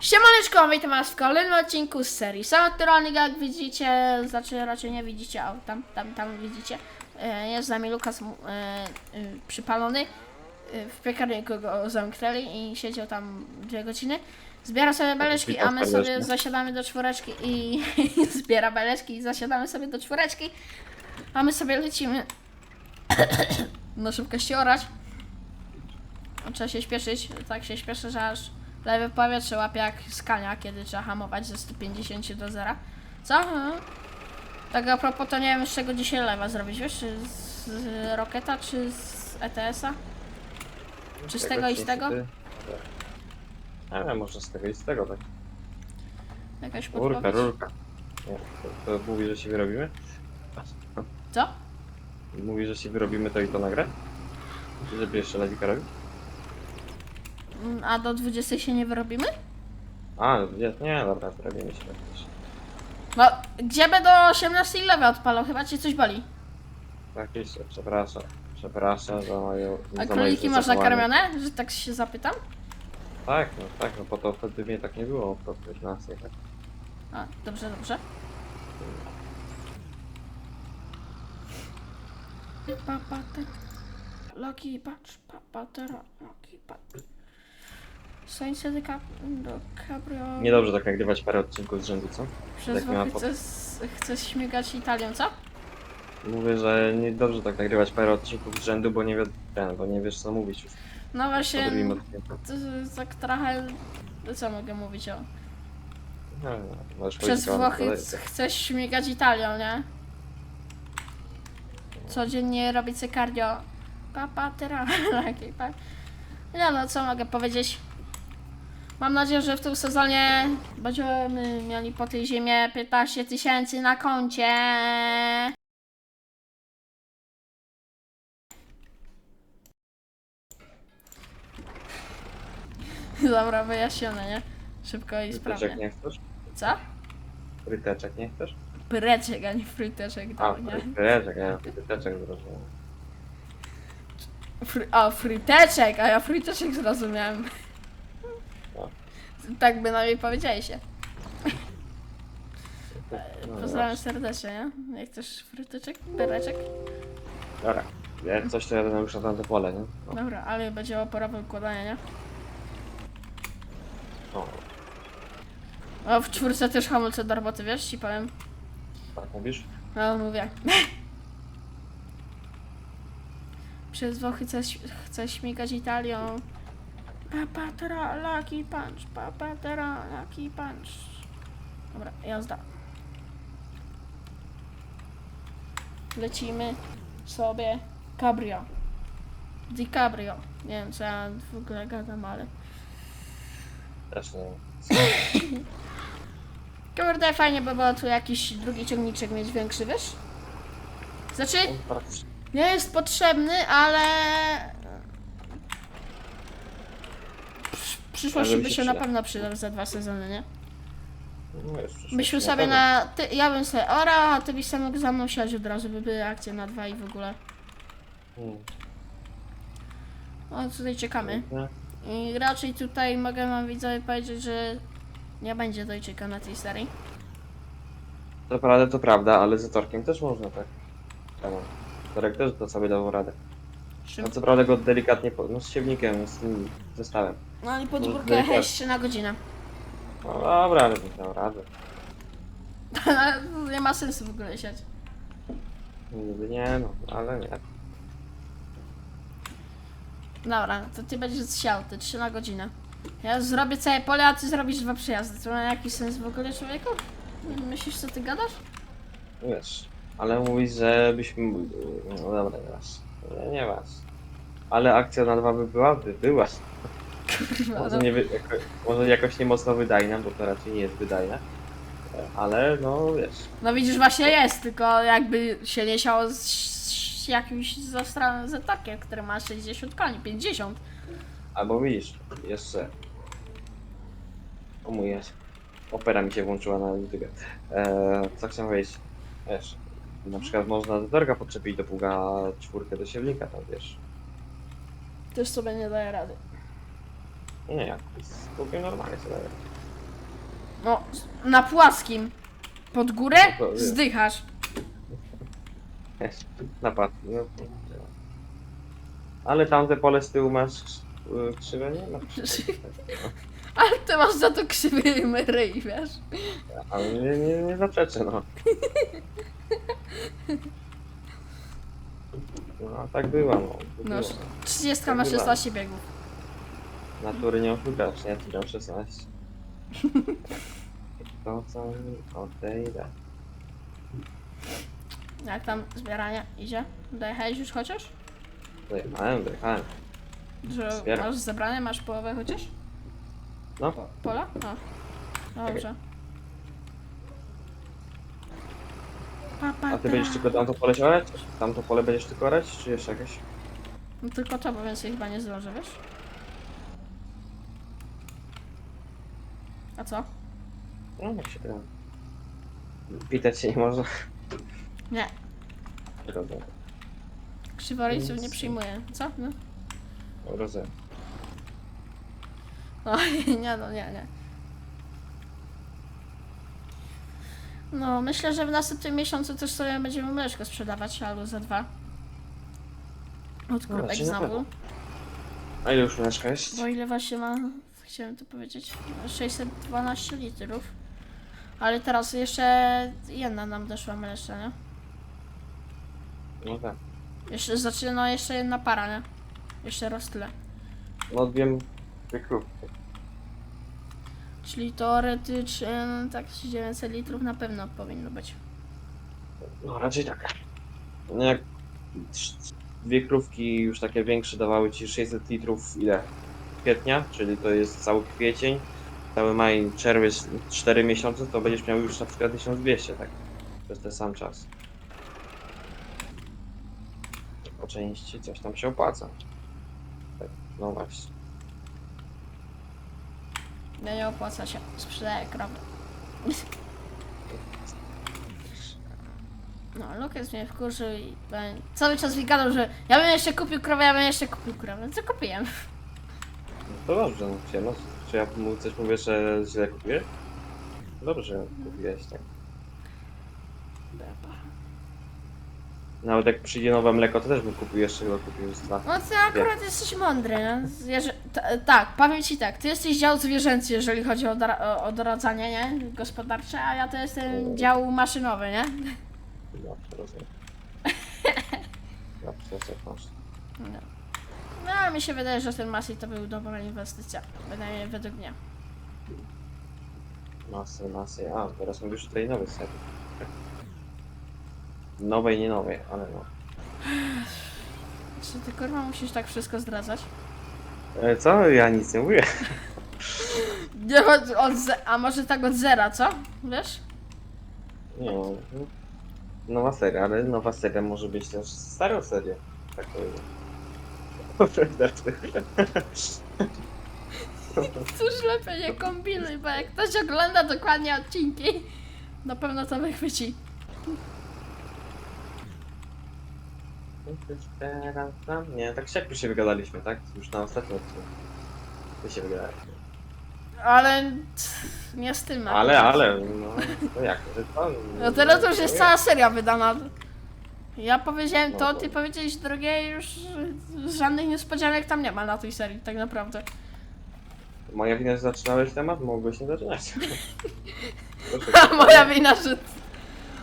Siemaneczko, witam was w kolejnym odcinku z serii Samotronic, jak widzicie, znaczy raczej nie widzicie, a tam, tam, tam widzicie. E, Jest z nami Lukas e, e, przypalony. W piekarniku go zamknęli i siedział tam dwie godziny. Zbiera sobie beleczki, a my sobie zasiadamy do czwóreczki i zbiera beleczki i zasiadamy sobie do czwóreczki. A my sobie lecimy na szybkości orać. Trzeba się śpieszyć, tak się śpieszę, że aż lewe powietrze łapie jak z kania, kiedy trzeba hamować ze 150 do zera. Co? Mhm. Tak a propos, to nie wiem z czego dzisiaj lewa zrobić, wiesz? Czy z, z Roketa, czy z ETS-a? Czy z tego i z tego? Nie wiem, może z tego i z tego, tak. Jakaś Rurka, podpowiedź? rurka. Nie, to, to mówi, że się wyrobimy? Co? Mówi, że się wyrobimy to i to nagrę? Żeby jeszcze lewika robić? Mm, A do 20 się nie wyrobimy? A, nie, nie dobra, wyrobimy się. No, gdzie by do 18 lewe odpalał? Chyba cię coś boli. Tak jest, przepraszam. Przepraszam za moją... A za moje króliki masz zachowanie. nakarmione? Że tak się zapytam? Tak, no tak, no po to wtedy mnie tak nie było, po 15, tak. A, dobrze, dobrze. Papa, te... Loki, patrz, papa, tera, Loki, patrz. Słońce do, cap do cabrio... Niedobrze tak nagrywać parę odcinków z rzędu, co? Przez tak chcesz, chcesz śmigać Italią, co? Mówię, że niedobrze tak nagrywać parę odcinków z rzędu, bo nie, wie, ten, bo nie wiesz co mówić już. No właśnie, to, tak trochę... Co mogę mówić o... No, no, Przez Włochy chcesz śmigać Italią, nie? Codziennie robić sobie cardio. Papa, tera, takie, pa. Nie no, co mogę powiedzieć? Mam nadzieję, że w tym sezonie będziemy mieli po tej zimie 15 tysięcy na koncie. Dobra, wyjaśnione, nie? Szybko i Fryteczek sprawnie. nie chcesz? Co? Fryteczek nie chcesz? Preczek, a nie fryteczek, A, nie? fryteczek, nie, fryteczek zrozumiałem. Fry, a, fryteczek, a ja fryteczek zrozumiałem. Tak by na mnie powiedzieli się. No, Pozdrawiam serdecznie, nie? Jak chcesz fryteczek, pyreczek? Dobra, jak coś to jadę już na tamte pole, nie? No, Dobra, ale będzie oporowe układanie, nie? no, O, w czwórce też hamulce do roboty, wiesz, ci powiem. tak mówisz? No, mówię. Przez Włochy chcę, chcę śmigać Italią. Papa tera, lucky punch, papa tera, lucky punch. Dobra, jazda. Lecimy sobie cabrio. DiCabrio. Nie wiem, co ja w ogóle gadam, ale... Też nie wiem. Kurde, fajnie by było tu jakiś drugi ciągniczek mieć większy, wiesz? Znaczy, nie jest potrzebny, ale... Przysz- W przyszłości by się na pewno przydał za dwa sezony, nie? No. Byśmy sobie na... Ty, ja bym sobie ora, a ty byś sam mógł za mną siąść od razu, by były akcje na dwa i w ogóle. Hmm. O, tutaj czekamy. I raczej tutaj mogę wam widzowie powiedzieć, że nie będzie dojczyka na tej serii. To prawda, to prawda, ale z torkiem też można tak. Czemu? Torek też to sobie dawał radę. Czym- No co prawda go delikatnie, po... no z siewnikiem, z tym zestawem. No i pod No, górkę delikatnie. jeszcze na godzinę. No dobra, ale bym dał radę. nie ma sensu w ogóle siać. Niby nie no, ale nie. Dobra, to ty będziesz siał, te 3 na godzinę. Ja zrobię całe pole, a ty zrobisz dwa przejazdy. To ma jakiś sens w ogóle, człowieku? Myślisz, co ty gadasz? Wiesz, ale mówisz, że byśmy... No dobra, nie was. Nie, nie was. Ale akcja na dwa by była? By była. Może, nie wy... jako... Może jakoś nie mocno wydajna, bo to raczej nie jest wydajne. Ale no wiesz. no widzisz, właśnie jest, tylko jakby się nie siało z, z jakimś zastranym zetakiem, który ma 60 koni, 50. Albo widzisz, jeszcze. O mój jest. Opera mi się włączyła na YouTube. Eee, co chciałem powiedzieć? Wiesz, na przykład można do torga podczepić do pługa czwórkę do siewnika, tam wiesz. Też sobie nie daje rady. Nie, jak z pługiem normalnie sobie daje. No, na płaskim. Pod górę No to wie. zdychasz. Wiesz, Napad. No, ale tamte pole z tyłu masz y, krzywe, nie? No, Ale ty masz za to krzywy ryj, wiesz? ale nie, nie, nie zaprzeczę, no. No, tak była, no. No, było. 30 Tak na bywa. 16 biegów. Natury nie oszukasz, nie? Ty 16. To co mi odejdę. Jak tam zbieranie idzie? Dojechałeś już chociaż? Dojechałem, dojechałem. Że Zbieram. masz zebrane, masz połowę chociaż? No, Pola? No. Dobrze. Pa, pa, a ty pa. będziesz tylko tamto pole siać? Tamto pole będziesz tylko orać, czy jeszcze jakieś? No tylko to, bo więcej chyba nie zdążę, wiesz? A co? No, jak się. Pitać się nie można. Nie, Rozumiem. krzyworejców nie przyjmuję. Co? No. Rozumiem. No, nie, no, nie, nie. No, myślę, że w następnym miesiącu też sobie będziemy mleczko sprzedawać, albo za dwa. Od No, raczej na znowu. pewno. A ile już mleczka jest? Bo ile właśnie ma, chciałem to powiedzieć, 612 litrów. Ale teraz jeszcze jedna nam doszła mleczna, nie? No tak. Jeszcze, znaczy, no jeszcze jedna para, nie? Jeszcze raz tyle. No wiem, dwie krówki. Czyli teoretycznie tak z 900 litrów na pewno powinno być. No raczej tak. No jak dwie krówki już takie większe dawały ci 600 litrów ile? Kwietnia, czyli to jest cały kwiecień, cały maj, czerwiec, 4 miesiące, to będziesz miał już na przykład 1200, tak? Przez ten sam czas. Po części coś tam się opłaca. Tak, no właśnie. Nie, nie opłaca się. Sprzedaję krowy. No, Lukas mnie wkurzył i cały czas mi gadał, że ja bym jeszcze kupił krowę, ja bym jeszcze kupił krowę. No co kupiłem? No to dobrze, no ciemno. Czy ja mu coś mówię, że źle kupiłeś? Dobrze kupiłeś, tak. Nawet jak przyjdzie nowe mleko, to też bym kupił jeszcze chyba kupił z dwa. No ty akurat jesteś mądry, no. Zwierzę... t- tak, powiem ci tak, ty jesteś dział zwierzęcy, jeżeli chodzi o, dora- o, o doradzanie, nie? Gospodarcze, a ja to jestem dział maszynowy, nie? Dobrze, rozumiem. Dobrze, jak masz. No, ale mi się wydaje, że ten Massey to był dobra inwestycja. Bynajmniej według mnie. Masy, masy. A, teraz mówisz tej nowej serii. Nowej, nie nowej, ale no. Czy ty kurwa musisz tak wszystko zdradzać? E, co? Ja nic nie mówię. Nie, od, od ze- a może tak od zera, co? Wiesz? Nie no. Nowa seria, ale nowa seria może być też starą serię. Tak powiem. Cóż lepiej nie kombinuj, bo jak ktoś ogląda dokładnie odcinki, na pewno to wychwyci. Nie, tak już się wygadaliśmy, tak? Już na ostatnim odcinku. Ty się wygadaliśmy. Ale nie z tym. Ale, ale, no, to jak? To, to, No teraz to już jest cała seria wydana. Ja powiedziałem No to, to- ty powiedziałeś drugie i już żadnych niespodzianek tam nie ma na tej serii, tak naprawdę. Moja wina, że zaczynałeś temat? Mogłeś nie zaczynać. Proszę, A moja wina, że...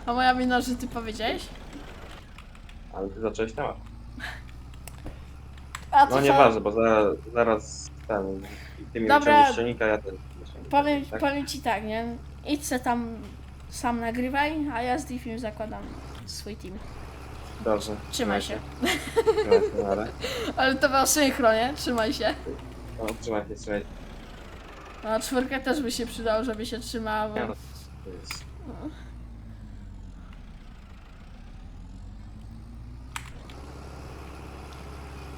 A moja wina, że ty powiedziałeś? Ale ty zacząłeś temat. A No co? nieważne, bo zaraz, zaraz ten, ty mi Dobra. wyciągniesz silnika, ja ten. Powiem, tak? powiem ci tak, nie? Idź se tam sam nagrywaj, a ja z Diffim zakładam swój team. Dobrze. Trzymaj się. Trzymaj się, razie. Ale to było synchro, nie? Trzymaj się. No, trzymaj się, trzymaj się. A czwórkę też by się przydało, żeby się trzymało. Nie, no, to jest-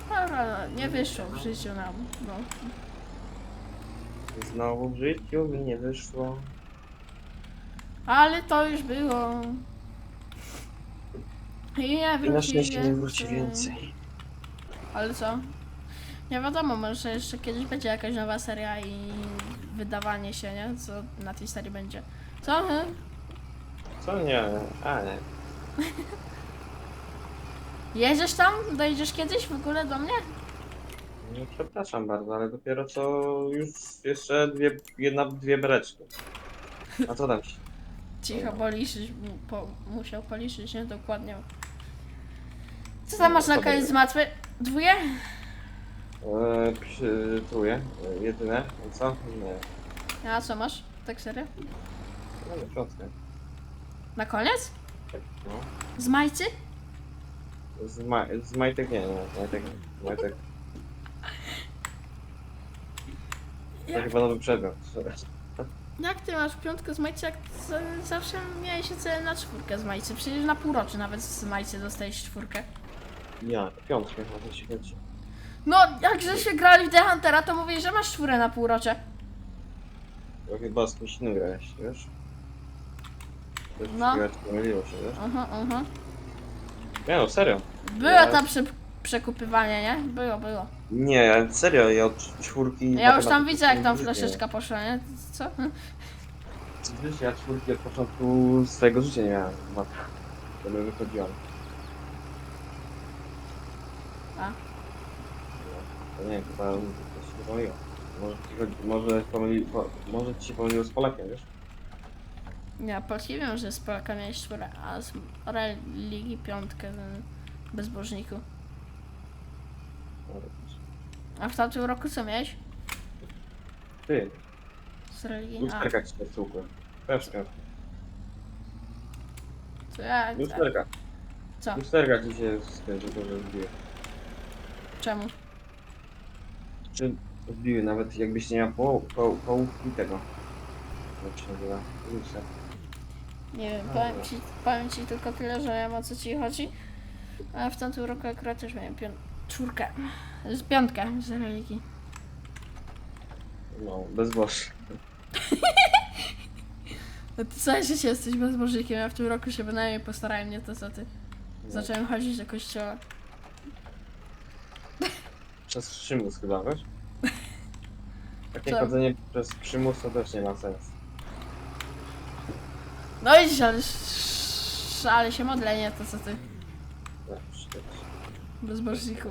Dobra, no, nie wyszło w życiu nam. No. Znowu w życiu mi nie wyszło. Ale to już było. I nie I na wróci szczęście nie wróci więcej. Ale co? Nie wiadomo, może jeszcze kiedyś będzie jakaś nowa seria i wydawanie się, nie? Co na tej serii będzie. Co? Hm? Co nie? A nie. Jedziesz tam? Dojedziesz kiedyś w ogóle do mnie? No, przepraszam bardzo, ale dopiero co już jeszcze dwie, jedna, dwie bereczki. A co tam ci? Cicho, bo liczyć, mu- po, musiał policzyć, nie? Dokładnie. Co tam masz na Sobie- koniec z matwy? Dwóje? Eee, przy, truje. E, jedyne. I co? Nie. A co masz? Tak serio? No nie, piątkę. Na koniec? Tak, no. Z majcy? Z, ma, z majtek nie, nie, majtek nie. Majtek. To Jak, chyba nowy przedmiot. jak ty masz piątkę z majcy, jak z- zawsze miałeś się cel na czwórkę z majcy? Przecież na półrocze nawet z majcy dostajesz czwórkę. Ja, piątkę, to się kręci. No, jak żeście grali w The Huntera, to mówię, że masz czwórę na półrocze. To chyba z kimś innym grałeś, wiesz? To już No. chyba pomyliło się, wiesz? Aha, aha. Nie no, serio. Było Ja- tam prze, przekupywanie, nie? Było, było. Nie, serio, ja od czwórki... Ja już tam widzę, jak tam flaszeczka poszła, nie? Co? Wiesz, ja czwórki od początku swojego życia nie miałem. Matko. To by wychodziłam. A. To nie, chyba to się pomyliło. Może ci, chodzi, może, pomyli, po, może ci się pomyliło z Polakiem, wiesz? Ja wiem, że z Polaka miałeś czwórę, a z religii piątkę ten bezbożniku. A w tamtym roku co miałeś? Ty, Z religii? A, lusterka ci. Też piątka. to ja... Lusterka. Co? Lusterka ci się że. Czemu? Czy zbiły, nawet jakbyś nie miał poł, poł, połówki tego. Jak się nazywa? Nie wiem, powiem dobra. ci, powiem ci tylko tyle, że wiem o co ci chodzi. A w tamtym roku akurat też miałem pią- czwórkę. Z piątkę z religii. No, bezboż. No ty całe życie jesteś bezbożnikiem, ja w tym roku się bynajmniej postarałem, nie to co ty. No. Zacząłem chodzić do kościoła. Przez przymus chyba, wiesz? Takie Co? chodzenie przez przymus to też nie ma sensu. No idź, ale, sz- ale się modlę, nie to co ty. Też, też. Bezbożniku.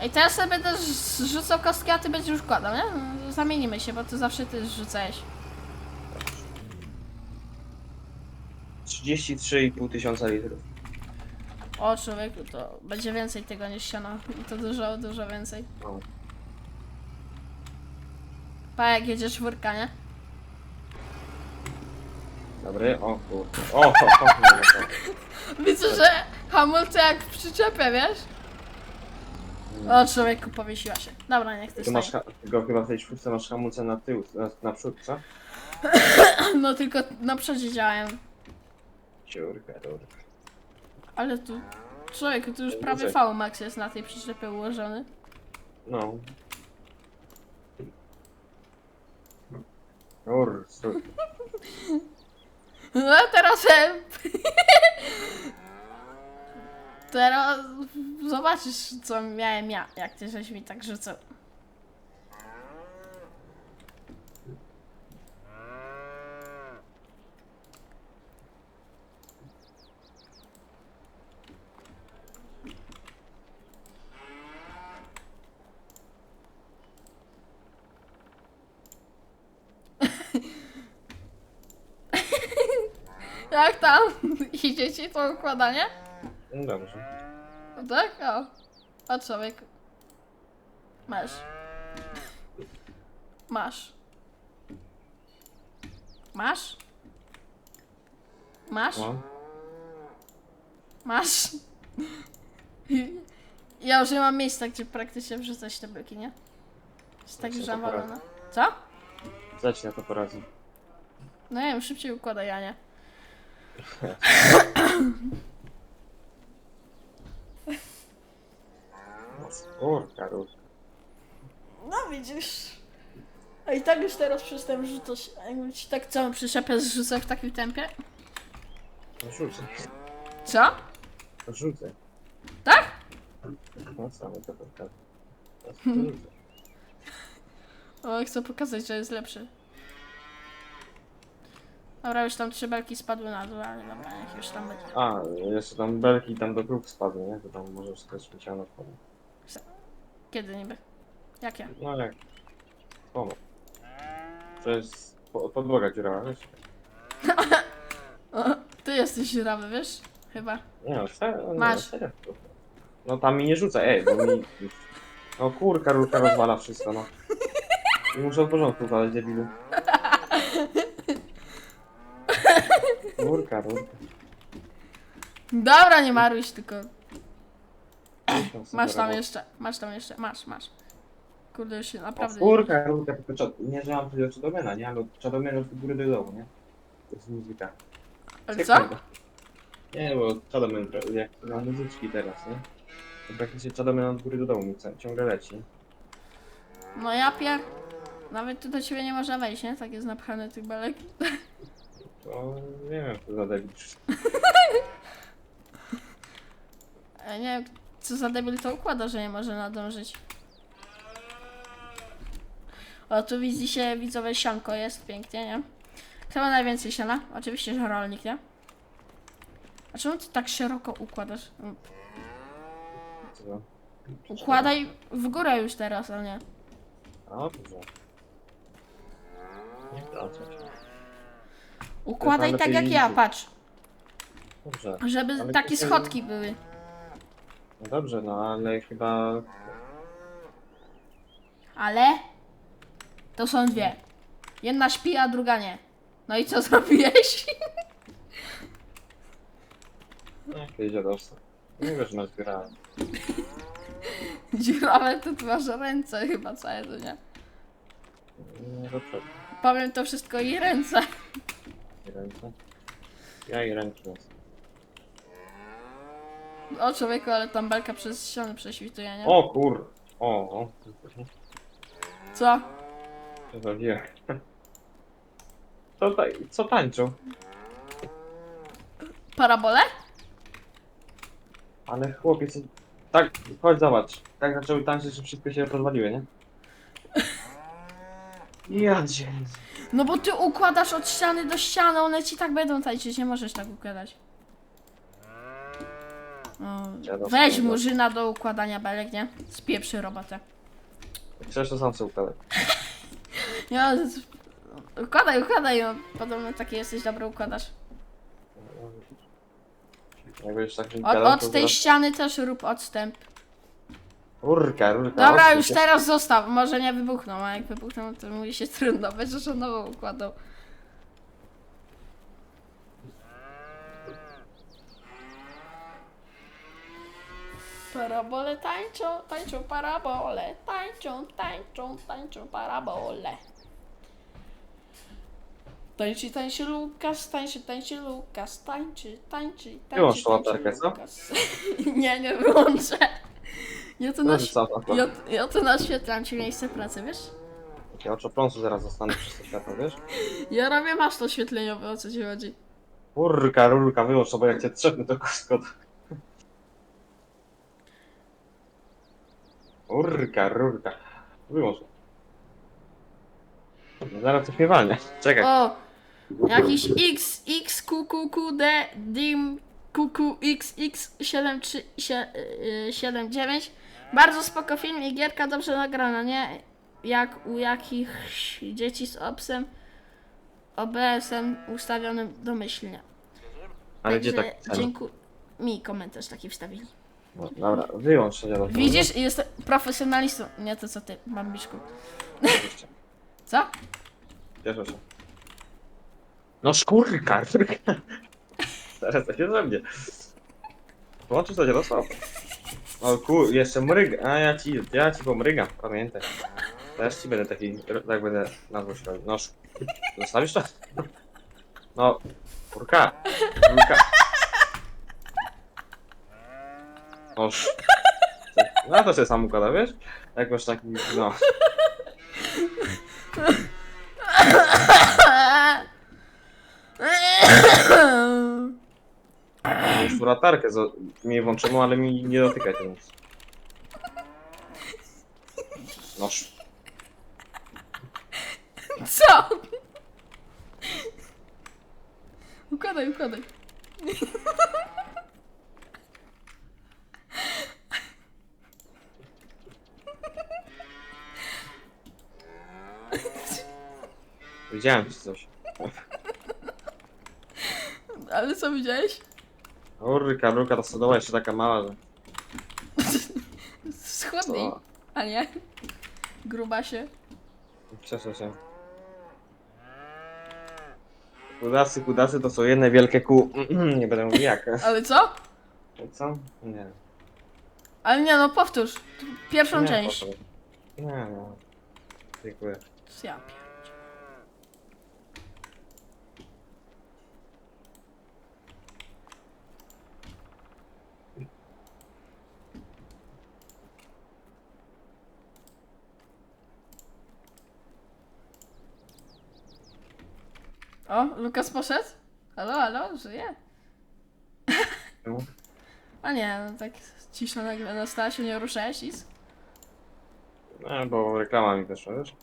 Ej, teraz sobie będę ż- rzucał kostki, a ty będziesz układał, nie? No, Zamienimy się, bo ty zawsze ty rzucałeś. 33,5 tysiąca litrów. O człowieku, to będzie więcej tego niż siano. I to dużo, dużo więcej. No. Pa, jak jedzie czwórka, nie? Dobry, o kurde. O, o, o, o, Widzę, że hamulce jak w przyczepie, wiesz? O człowieku, powiesiła się. Dobra, niech ty Ty masz, stanie. ha- tylko chyba w tej czwórce masz hamulce na tył, na, na przód, co? No tylko na przodzie działałem. Ciurka, dobra. Ale tu... Człowieku, tu już prawie. V-Max jest na tej przyczepie ułożony. No. Ur, su- No teraz... e, teraz zobaczysz, co miałem ja, jak ty żeś mi tak rzucał. Jak tam? Idzie ci to układanie? no dobrze. Tak? O. O człowiek. Masz. Masz. Masz? Masz? No. Masz? Ja już nie mam miejsca, gdzie praktycznie wrzucać te byki, nie? Jest tak Co to zawalone. poradzę? Co? Ci na to poradzi? No nie wiem, szybciej układaj, Janie. Kurka, kurka. No widzisz. A i tak już teraz przestałem rzucać. A jakbym ci tak całą przyczepę zrzucał w takim tempie? No rzucę. Co? No rzucę. Tak? No mi to pokaże? O, chcę pokazać, że jest lepszy. Dobra, już tam trzy belki spadły na dół, ale dobra, niech już tam będzie. A, jeszcze tam belki tam do krów spadły, nie? To tam możesz też śmieciano wchodzić. Kiedy niby? Jakie? No jak? Pomóż. To jest po- podłoga dziurawa, wiesz? O, ty jesteś dziurawy, wiesz? Chyba. Nie no, serio, nie, Masz. no, serio. No tam mi nie rzuca, ej, bo mi... No kurka, rurka rozwala wszystko, no. I muszę od porządku układać, debilu. Rurka, rurka. Dobra, nie maruj się, tylko masz tam jeszcze, masz tam jeszcze, masz, masz. Kurde, już się O, naprawdę... Kurka, rurka, tylko czad... nie, że mam tyle od Chadomena, nie? Ale od Chadomena od góry do dołu, nie? To jest muzyka. Ale co? Nie, bo Chadomen, jak na muzyczki teraz, nie? To praktycznie Chadomen od góry do dołu mi ca- ciągle leci. No ja pier... Nawet tu do ciebie nie można wejść, nie? Tak jest napchane tych belek. To nie wiem, co za debil. Ja nie wiem, co za debil to układa, że nie może nadążyć. O, tu widzi się widzowe sianko jest, pięknie, nie? Kto ma najwięcej siana? Oczywiście, że rolnik, nie? A czemu ty tak szeroko układasz? Co? Układaj w górę już teraz, a nie. Dobrze. Nie się. Układaj tak jak ja, patrz. Dobrze. Żeby Ale takie tutaj- schodki były. No dobrze, no ale chyba... Ale to są dwie. Jedna śpi, a druga nie. No i co zrobiłeś? Jakieś dziadostwo. Nie wiesz, że nazbierałem. Dziurawe to masz ręce chyba całe, to nie? Nie dobrze. Powiem to wszystko i ręce. I ręce. Ja i ręki nas. O człowieku, ale tam belka przez ścianę prześwituje, nie? O kur... O, o. Co? Zawiłem. Co, ta... co tańczą? Parabole? Ale chłopiec... Tak, chodź zobacz. Tak zaczęły tańczyć, że wszystko się rozwaliły, nie? Ja cię. No bo ty układasz od ściany do ściany, one ci tak będą tańczyć, nie możesz tak układać. No, Dziadostwo, weź murzyna do układania belek, nie? Spieprzy robotę. Chcesz to sam sobie układać. Ja, układaj, układaj, no. Podobno taki jesteś dobry układasz. Jak będziesz Od, od tej ściany też rób odstęp. Rurka, rurka. Dobra, już teraz zostaw. Może nie wybuchną, a jak wybuchną, to mówi się trudno. Będziesz od nowo układał. Parabole tańczą, tańczą parabole, tańczą, tańczą, tańczą parabole. Tańczy, tańczy Lukas, tańczy, tańczy Lukas, tańczy, tańczy, tańczy, Wyłącz tą tańczy latarkę, co? Lukas. nie, nie wyłączę. Ja to, co, to, ja, ja to naświetlam ci miejsce pracy, wiesz? Ja oczopląsu zaraz zostanę przez to światło, wiesz? Ja robię masz oświetleniowe, o co ci chodzi. Rurka, rurka, wyłącz to, bo jak cię trzepnę, to kostko. Rurka, rurka. Wyłącz. No Zaraz coś mnie walnie. Czekaj. O! Jakiś X, X, Q, Q, Q, D, DIM, Q, Q, X, X, 7, 3, 7, 9. Bardzo spoko film i gierka dobrze nagrana, nie? Jak u jakichś dzieci z obsem, OBS-em ustawionym domyślnie. Ale gdzie tak? Dziękuję. Mi komentarz taki wstawili. No, dobra, wyłącz to dziadostwo. Widzisz, jestem profesjonalistą. Nie to co ty, bambiczku. Oczywiście. Co? Cieszę się. No szkórka, szkórka. Zaraz to się ze mnie. Włączysz to dziadostwo? O ku, jeszcze mryga. A ja ci, ja ci pomrygam, pamiętaj. Też ci będę taki, tak będę na złość. No sz... Zostawisz to? No, kurka. Kurka. Noż. No to sobie sam układa, wiesz? Jak masz taki, no. Tu latarkę zo- mi włączoną, ale mi nie dotykać nic. Noż. Co? Układaj, układaj. Widziałem ci coś. Ale co widziałeś? Urka, ruka, ta stodoła jeszcze taka mała, że... Schładniej, Co? a nie? Gruba się. Cieszę się. Kudasy, kudasy to są jedne wielkie kół. Nie będę mówił jak. Ale co? Co? Nie. Ale nie no, powtórz. Pierwszą nie, część. po. Nie, no. Dziękuję. Ja. O, Lukas poszedł? Halo, halo, żyje? A nie, no tak cisza nagle nastała się, nie ruszałeś nic? No, bo reklama mi weszła, wiesz?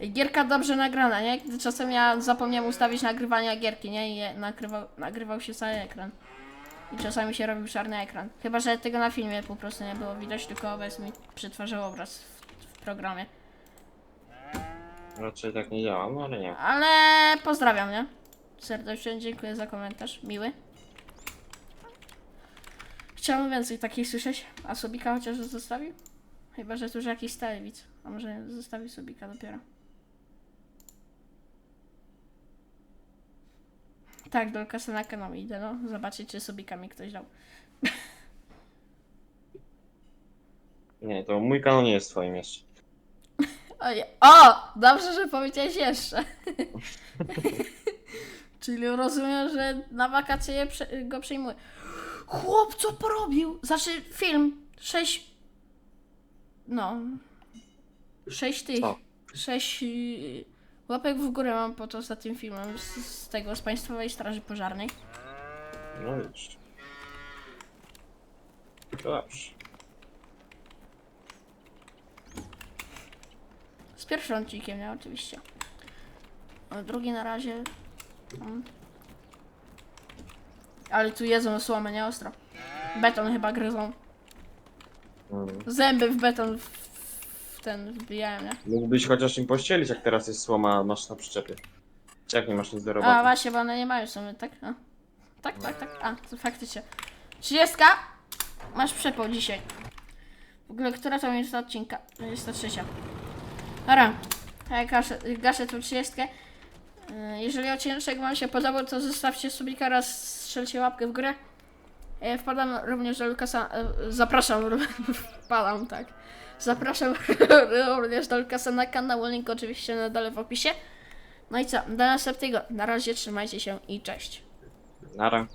Gierka dobrze nagrana, nie? Gdy czasem ja zapomniałem ustawić nagrywania gierki, nie? I je- nagrywał, nagrywał się cały ekran. I czasami się robił czarny ekran. Chyba, że tego na filmie po prostu nie było widać, tylko obecnie mi przetwarzał obraz w, w programie. Raczej tak nie działa, no ale nie. Ale pozdrawiam, nie? Serdecznie dziękuję za komentarz, miły. Chciałbym więcej takich słyszeć. A Sobika chociaż zostawił? Chyba, że tu już jakiś stały widz. A może zostawił Sobika dopiero. Tak, do Lukasa na kanał idę, no. Zobaczyć, czy Sobika mi ktoś dał. Nie, to mój kanał nie jest twoim jeszcze. Oj, o! Dobrze, że powiedziałeś jeszcze. Czyli rozumiem, że na wakacje je prze- go przyjmuję. Chłop, co porobił? Znaczy, film. Sześć. No. Sześć tych. Co? Sześć y, łapek w górę mam pod ostatnim filmem z, z tego, z Państwowej Straży Pożarnej. No już. Dobrze. Z pierwszym odcinkiem, nie? Oczywiście. A drugi na razie. mm. Ale tu jedzą słomę, nie ostro. Beton chyba gryzą. Mhm. Zęby w beton w ten wbijają, nie? Mógłbyś chociaż im pościelić, jak teraz jest słoma, masz na przyczepie. Czy jak nie masz nic do roboty? A właśnie, bo one nie mają sobie, tak? A. Tak, tak, tak. A, to faktycznie. 30. Masz przepał dzisiaj. W ogóle, która to jest odcinka? 23. Dobra. Ja gaszę, gaszę tą 30. Yy, Jeżeli odcinek Wam się podobał, to zostawcie subika raz strzelcie łapkę w górę. Ja wpadam również do Lukasa. e, Zapraszam, wpadam, tak. Zapraszam również do Lukasa na kanał. Link oczywiście na dole w opisie. No i co? Do następnego. Na razie trzymajcie się i cześć. Nara.